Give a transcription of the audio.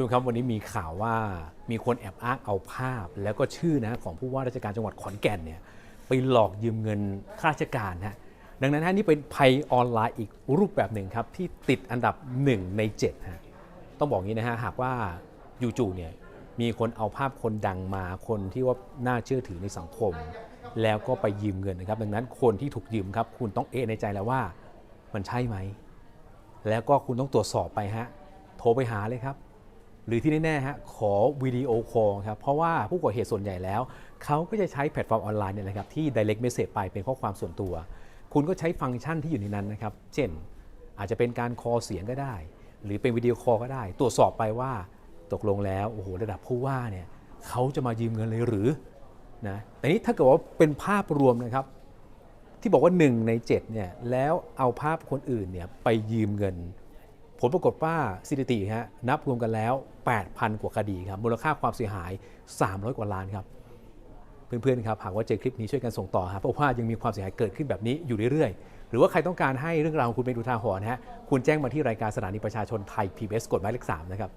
ช่วงครับวันนี้มีข่าวว่ามีคนแอบอ้างเอาภาพ แล้วก็ชื่อนะของผู้ว่าราชการจังหวัดขอนแก่นเนี่ยไปหลอกยืมเงินข้าราชการฮะดังนั้นฮะนี่เป็นภัยออนไลน์อีกรูปแบบหนึ่งครับที่ติดอันดับ 1 ใน7ฮะต้องบอกงี้นะฮะหากว่าจู่ๆเนี่ยมีคนเอาภาพคนดังมาคนที่ว่าน่าเชื่อถือในสังคม แล้วก็ไปยืมเงินนะครับ ดังนั้นคนที่ถูกยืมครับ คุณต้องเอะในใจแล้วว่ามันใช่ไหม แล้วก็คุณต้องตรวจสอบไปฮะโทรไปหาเลยครับ หรือที่แน่ๆฮะขอวิดีโอคอลครับเพราะว่าผู้ก่อเหตุส่วนใหญ่แล้ว เขาก็จะใช้แพลตฟอร์มออนไลน์เนี่ยนะครับที่ direct message ไปเป็นข้อความส่วนตัว คุณก็ใช้ฟังก์ชันที่อยู่ในนั้นนะครับ เช่น อาจจะเป็นการคอเสียงก็ได้ หรือเป็นวิดีโอคอลก็ได้ ตรวจสอบไปว่าตกลงแล้วโอ้โหระดับผู้ว่าเนี่ยเขาจะมายืมเงินเลยหรือนะแต่นี้ถ้าเกิดว่าเป็นภาพรวมนะครับ ที่บอกว่า 1 ใน7เนี่ยแล้วเอาภาพคนอื่นเนี่ยไปยืมเงิน ผลปรากฏว่าสถิติฮะนับรวมกันแล้ว 8,000 กว่าคดีครับมูลค่าความเสียหาย 300 กว่าล้านครับเพื่อนๆครับหากว่าเจอคลิปนี้ช่วยกันส่งต่อครับเพราะว่ายังมีความเสียหายเกิดขึ้นแบบนี้อยู่เรื่อยๆ หรือว่าใครต้องการให้เรื่องราวของคุณเป็นอุทาหรณ์ฮะคุณแจ้งมาที่รายการสถานีประชาชนไทย PBS กดหมายเลข3นะครับ